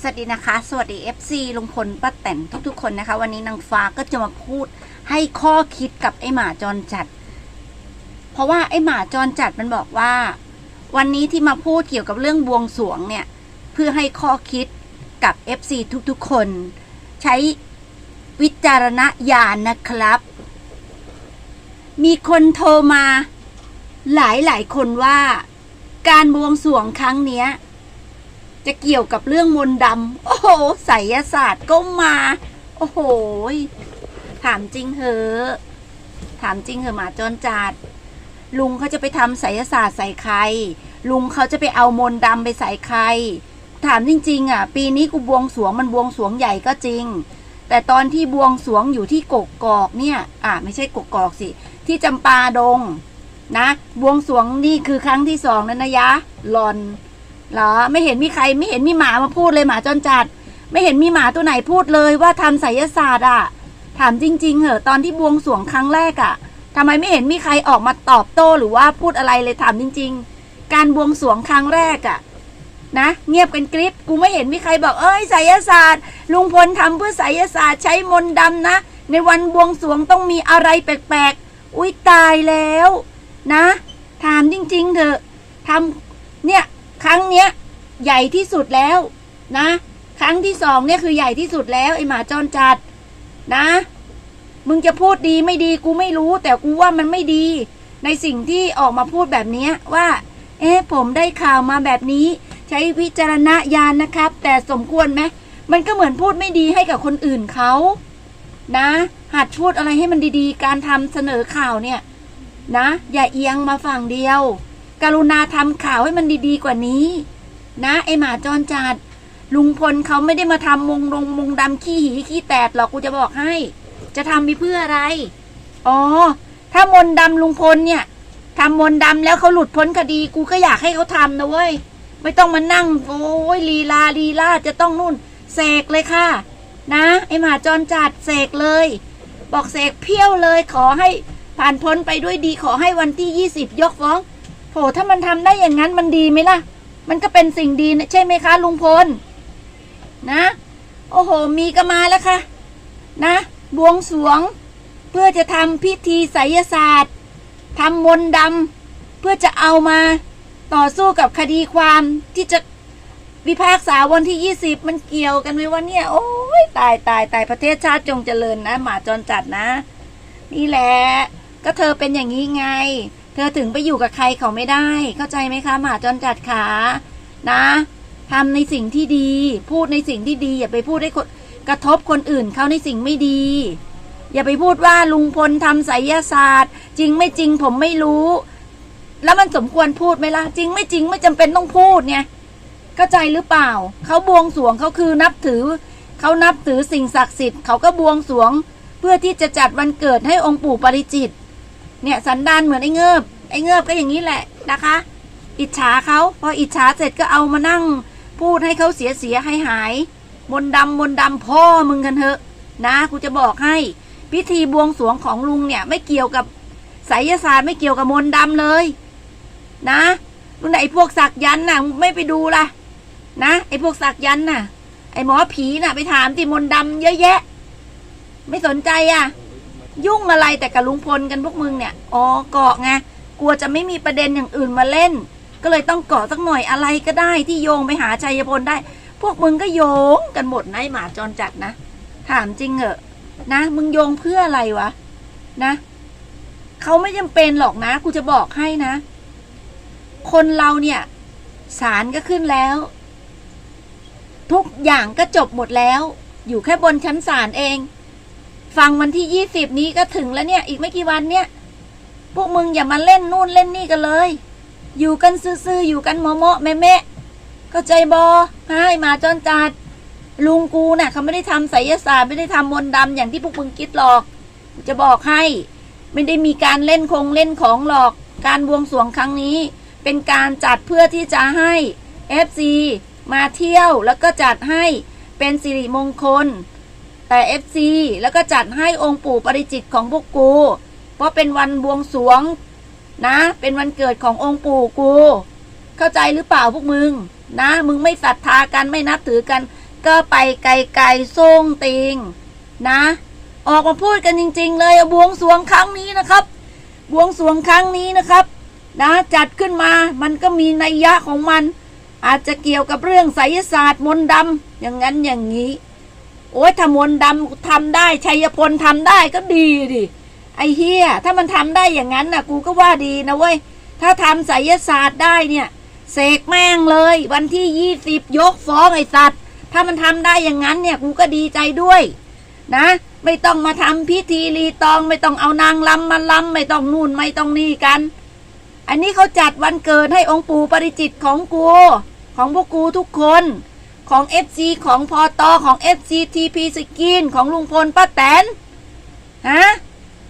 สวัสดีนะคะ สวัสดี FC ลุงพลป้าแตนทุกๆ คนนะคะ วันนี้นางฟ้าก็จะมาพูดให้ข้อคิดกับไอหมาจรจัด เพราะว่าไอหมาจรจัดมันบอกว่า วันนี้ที่มาพูดเกี่ยวกับเรื่องบวงสรวงเนี่ย เพื่อให้ข้อคิดกับ FC ทุกๆ คน ใช้วิจารณญาณนะครับ มีคนโทรมา หลายหลายๆคนว่า การบวงสรวงครั้งเนี้ย จะเกี่ยวกับเรื่องมนต์ดำโอ้โหไสยศาสตร์ก็มา โอ้โหถามจริงเหอะถามจริงเหอะหมาจรจัดลุงเขาจะไปทำไสยศาสตร์ใส่ใคร ลุงเขาจะไปเอามนต์ดำไปใส่ใคร ถามจริง ๆ อะ ปีนี้กูบวงสวงมันบวงสวงใหญ่ก็จริง แต่ตอนที่บวงสวงอยู่ที่กกกอกเนี่ย อะไม่ใช่กกกอกสิ ที่จำปาดง นะ บวงสวงนี่คือครั้งที่สองแล้วนะยะหลอน เหรอไม่เห็นมีใครไม่เห็นมีหมามาพูดเลยหมาจรจัด ไม่เห็นมีหมาตัวไหนพูดเลยว่าทำไสยศาสตร์อะ ถามจริง ๆเหอะตอนที่บวงสวงครั้งแรกอะทำไมไม่เห็นมีใครออกมาตอบโต้หรือว่าพูดอะไรเลยถามจริง ๆ การบวงสวงครั้งแรกอะนะเงียบกันกริบกูไม่เห็นมีใครบอกเอ้ยไสยศาสตร์ ลุงพลทำเพื่อไสยศาสตร์ใช้มนต์ดำนะ ในวันบวงสวงต้องมีอะไรแปลกๆอุ้ยตายแล้ว นะ ถามจริง ๆ เถอะทำเนี่ย ครั้งเนี้ยใหญ่ที่สุดแล้วนะ ครั้งที่สองเนี่ยคือใหญ่ที่สุดแล้วไอหมาจรจัดนะ มึงจะพูดดีไม่ดีกูไม่รู้ แต่กูว่ามันไม่ดี ในสิ่งที่ออกมาพูดแบบเนี้ยว่า เอ๊ะผมได้ข่าวมาแบบนี้ ใช้วิจารณญาณนะครับ แต่สมควรไหมมันก็เหมือนพูดไม่ดีให้กับคนอื่นเขานะ หัดพูดอะไรให้มันดีๆ การทำเสนอข่าวเนี่ย นะ อย่าเอียงมาฝั่งเดียว กรุณาทำข่าวให้มันดีๆกว่านี้ นะ ไอหมาจรจัด ลุงพลเขาไม่ได้มาทำมงลงมงดำขี้หีขี้แตดหรอกกูจะบอกให้ จะทำไปเพื่ออะไร อ๋อ ถ้ามนดำลุงพลเนี่ยทำมนดำแล้วเขาหลุดพ้นคดี กูก็อยากให้เขาทำนะเว้ย ไม่ต้องมานั่ง โอ้ยลีลาลีลาจะต้องนู่นเสกเลยค่ะ นะ ไอหมาจรจัดเสกเลย บอกเสกเพี้ยวเลยขอให้ผ่านพ้นไปด้วยดีขอให้วันที่ยี่สิบยกฟ้อง โถถ้ามันทำได้อย่างนั้นมันดีไหมล่ะ มันก็เป็นสิ่งดีนะใช่ไหมคะ ลุงพล นะ โอ้โห มีก็มาแล้วค่ะ นะ บวงสวง เพื่อจะทำพิธีไสยศาสตร์ทำมนต์ดำเพื่อจะเอามาต่อสู้กับคดีความที่จะวิพากษาวันที่ยี่สิบมันเกี่ยวกันไหมวะเนี่ย โอ้ยตายตายตายประเทศชาติจงเจริญนะ หมาจรจัดนะ นี่แหละ ก็เธอเป็นอย่างนี้ไง เธอถึงไปอยู่กับใครเขาไม่ได้ เข้าใจไหมคะหมาจรจัดขานะทำในสิ่งที่ดี พูดในสิ่งที่ดี อย่าไปพูดให้กระทบคนอื่นเขาในสิ่งไม่ดี อย่าไปพูดว่าลุงพลทำไสยศาสตร์ จริงไม่จริงผมไม่รู้ แล้วมันสมควรพูดไหมล่ะจริงไม่จริงไม่จำเป็นต้องพูดไงเข้าใจหรือเปล่าเขาบวงสรวงเขาคือนับถือเขานับถือสิ่งศักดิ์สิทธิ์เขาก็บวงสรวง เพื่อที่จะจัดวันเกิดให้องค์ปู่ปริจิต เนี่ยสันดานเหมือนไอ้เงิบไอ้เงิบก็อย่างนี้แหละนะคะ อิจฉาเขาพออิจฉาเสร็จก็เอามานั่ง พูดให้เขาเสียเสียใหายหาย มนดำมนดำพ่อมึงกันเถอะนะกูจะบอกให้พิธีบวงสรวงของลุงเนี่ย ไม่เกี่ยวกับไสยศาสตร์ไม่เกี่ยวกับมนดำเลย นะนู่นน่ะไอ้พวกสักยันน่ะไม่ไปดูล่ะ นะไอ้พวกสักยันน่ะ ไอ้หมอผีน่ะ ไปถามที่มนดำเยอะแยะ ไม่สนใจอะ ยุ่งอะไรแต่กับลุงพลกันพวกมึงเนี่ย อ๋อเกาะไง กลัวจะไม่มีประเด็นอย่างอื่นมาเล่น ก็เลยต้องเกาะสักหน่อยอะไรก็ได้ที่โยงไปหาชัยพลได้ พวกมึงก็โยงกันหมดนะหมาจรจัดนะ ถามจริงเหอะนะ มึงโยงเพื่ออะไรวะ นะ เขาไม่จำเป็นหรอกนะ กูจะบอกให้นะ คนเราเนี่ยศาลก็ขึ้นแล้ว ทุกอย่างก็จบหมดแล้ว อยู่แค่บนชั้นศาลเอง ฟังวันที่ยี่สิบนี้ก็ถึงแล้วเนี่ย อีกไม่กี่วันเนี่ย พวกมึงอย่ามาเล่นนู่นเล่นนี่กันเลย อยู่กันซื่อๆอยู่กันเมาะๆแม่เข้าใจบอให้มาจอนจัด ลุงกูน่ะ เขาไม่ได้ทำไสยศาสตร์ไม่ได้ทำมนต์ดำอย่างที่พวกมึงคิดหรอก จะบอกให้ ไม่ได้มีการเล่นคงเล่นของหรอก การบวงสรวงครั้งนี้ เป็นการจัดเพื่อที่จะให้ FC มาเที่ยวแล้วก็จัดให้เป็นสิริมงคล แต่ FC แล้วก็จัดให้องค์ปู่ปริจิตของพวกกู เพราะเป็นวันบวงสรวงนะ เป็นวันเกิดขององค์ปู่กู เข้าใจหรือเปล่าพวกมึง นะ มึงไม่ศรัทธากันไม่นับถือกัน ก็ไปไกลๆส่งติง นะ ออกมาพูดกันจริง ๆ เลยบวงสรวงครั้งนี้นะครับ บวงสรวงครั้งนี้นะครับ นะจัดขึ้นมามันก็มีนัยยะของมัน อาจจะเกี่ยวกับเรื่องไสยศาสตร์มนต์ดำอย่างนั้นอย่างนี้ โอ้ยถ้ามนต์ดำทำได้ชัยพลทำได้ก็ดีดิไอเฮียถ้ามันทำได้อย่างนั้นน่ะ กูก็ว่าดีนะเว้ย ถ้าทำไสยศาสตร์ได้เนี่ย เสกแม่งเลย วันที่ยี่สิบยกฟ้องไอสัตว์ ถ้ามันทำได้อย่างนั้นเนี่ย กูก็ดีใจด้วย นะ ไม่ต้องมาทำพิธีรีตองไม่ต้องเอานางลำมาลำไม่ต้องนู่นไม่ต้องนี่กัน อันนี้เขาจัดวันเกิดให้องค์ปู่ปริจิตของกู ของพวกกูทุกคน ของ FC ของพอตอของ FC TP สกินของลุงพลป้าแตนฮะ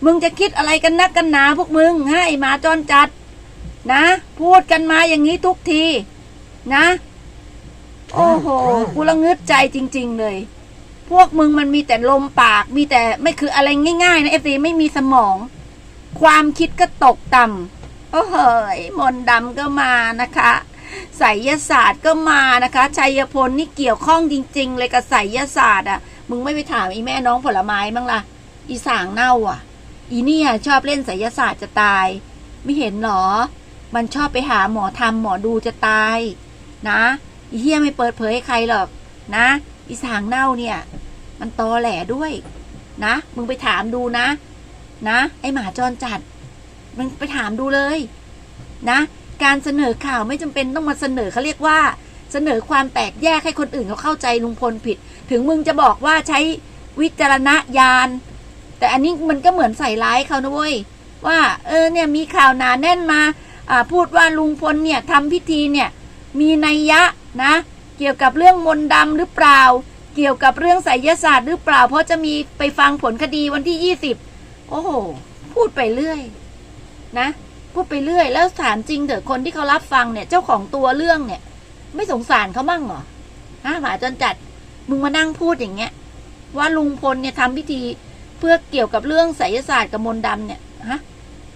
มึงจะคิดอะไรกันนักกันหนาพวกมึงให้หมาจรจัด นะ พูดกันมาอย่างนี้ทุกที นะ โอ้โหกูละงึดใจจริง ๆ เลย พวกมึงมันมีแต่ลมปาก มีแต่ไม่คืออะไรง่ายๆนะเอฟซีไม่มีสมอง ความคิดก็ตกต่ำโอ้เฮ้ยมนดำก็มานะคะ ไสยศาสตร์ก็มานะคะ ชัยพลนี่เกี่ยวข้องจริง ๆ เลยกับไสยศาสตร์อะ มึงไม่ไปถามอีแม่น้องผลไม้บ้างล่ะ อีสางเน่าอะ อีเนี่ยชอบเล่นไสยศาสตร์จะตาย ไม่เห็นหรอ มันชอบไปหาหมอทำหมอดูจะตาย นะ อีเฮียไม่เปิดเผยให้ใครหรอกนะ อีสางเน่าเนี่ย มันตอแหลด้วย นะ มึงไปถามดูนะ นะ ไอหมาจรจัด มึงไปถามดูเลย นะ การเสนอข่าวไม่จำเป็นต้องมาเสนอเขาเรียกว่า เสนอความแตกแยกให้คนอื่นเขาเข้าใจลุงพลผิด ถึงมึงจะบอกว่าใช้วิจารณญาณ แต่อันนี้มันก็เหมือนใส่ร้ายเขานะเว้ยว่าเออเนี่ยมีข่าวหนาแน่นมาอ่าพูดว่าลุงพลเนี่ยทำพิธีเนี่ยมีนัยยะนะ เกี่ยวกับเรื่องมนต์ดำหรือเปล่า เกี่ยวกับเรื่องไสยศาสตร์หรือเปล่า เพราะจะมีไปฟังผลคดีวันที่ยี่สิบโอ้โห พูดไปเรื่อย นะ พูดไปเรื่อย แล้วถามจริงเถอะคนที่เขารับฟังเนี่ย เจ้าของตัวเรื่องเนี่ย ไม่สงสารเขาบ้างเหรอฮะหมาจนจัดมึงมานั่งพูดอย่างเงี้ย ว่าลุงพลเนี่ยทำพิธีเพื่อเกี่ยวกับเรื่องไสยศาสตร์กับมนต์ดำเนี่ยฮะ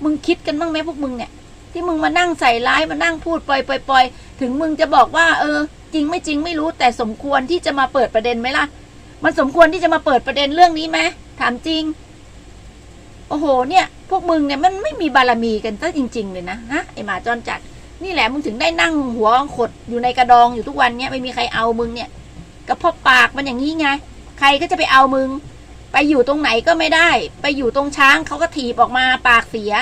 มึงคิดกันบ้างไหมพวกมึงเนี่ย ที่มึงมานั่งใส่ร้ายมานั่งพูดปล่อยปล่อยปล่อยถึงมึงจะบอกว่า เออ จริงไม่จริงไม่รู้แต่สมควรที่จะมาเปิดประเด็นไหมล่ะ มันสมควรที่จะมาเปิดประเด็นเรื่องนี้ไหมถามจริง โอ้โห เนี่ย พวกมึงเนี่ยมันไม่มีบารมีกันซะจริง ๆ เลยนะฮะไอหมาจรจัด นี่แหละมึงถึงได้นั่งหัวขดอยู่ในกระดองอยู่ทุกวันเนี่ยไม่มีใครเอามึงเนี่ยก็เพาะปากมันอย่างนี้ไง ใครก็จะไปเอามึง ไปอยู่ตรงไหนก็ไม่ได้ ไปอยู่ตรงช้างเขาก็ถีบออกมาปากเสีย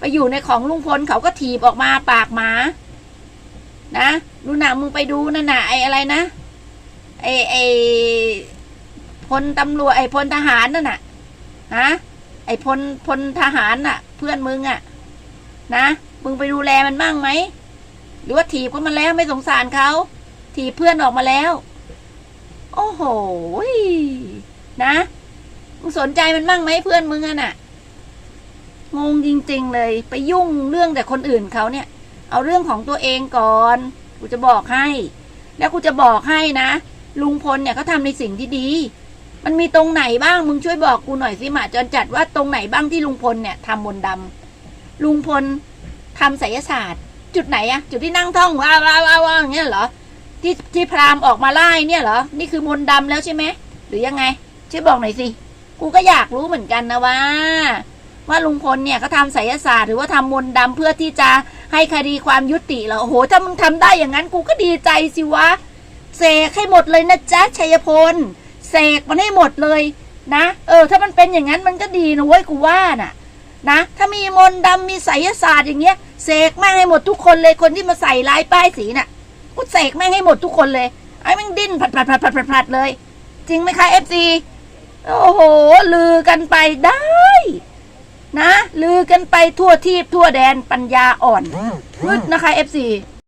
ไปอยู่ในของลุงพลเขาก็ถีบออกมาปากหมา นะดูหนังมึงไปดูนั่นน่ะไออะไรนะไอไอพลตำรวจไอพลทหารนั่นน่ะ ฮะ อ้พลพลทหารน่ะ เพื่อนมึงอะ นะมึงไปดูแลมันบ้างไหมหรือว่าถีบก็มาแล้วไม่สงสารเขาถีบเพื่อนออกมาแล้ว โอ้โหนะมึงสนใจมันบ้างไหมเพื่อนมึงอะน่ะงงจริง ๆ เลย ไปยุ่งเรื่องแต่คนอื่นเขาเนี่ย เอาเรื่องของตัวเองก่อนกูจะบอกให้ แล้วกูจะบอกให้นะลุงพลเนี่ยเขาทำในสิ่งที่ดี มันมีตรงไหนบ้างมึงช่วยบอกกูหน่อยสิหมาจรจัดว่าตรงไหนบ้างที่ลุงพลเนี่ยทำมนต์ดำลุงพลทำไสยศาสตร์ จุดไหนอะจุดที่นั่งท่องว้าวว้าวว้าวอย่างเงี้ยเหรอที่ที่พราหมณ์ออกมาไล่เนี่ยเหรอนี่คือมนต์ดำแล้วใช่ไหมหรือยังไงช่วยบอกหน่อยสิกูก็อยากรู้เหมือนกันนะว่า ว่าลุงพลเนี่ยเขาทำไสยศาสตร์หรือว่าทำมนต์ดำเพื่อที่จะให้คดีความยุติเหรอโอ้โหถ้ามึงทำได้อย่างนั้นกูก็ดีใจสิวะเสกให้หมดเลยนะจ๊ะชัยพล เสกมันให้หมดเลยนะ เออ ถ้ามันเป็นอย่างนั้นมันก็ดีนะเว้ยกูว่าน่ะ นะ ถ้ามีมนต์ดำมีไสยศาสตร์อย่างเงี้ยเสกแม่งให้หมดทุกคนเลยคนที่มาใส่ร้ายป้ายสีน่ะกูเสกแม่งให้หมดทุกคนเลยไอ้แม่งดิ้นผัดผัดผัดผัดผัดผัดเลย จริงไหมคะเอฟซีโอ้โห ลือกันไปได้ นะ ลือกันไปทั่วทีบทั่วแดนปัญญาอ่อนวึดนะคะเอฟซีอ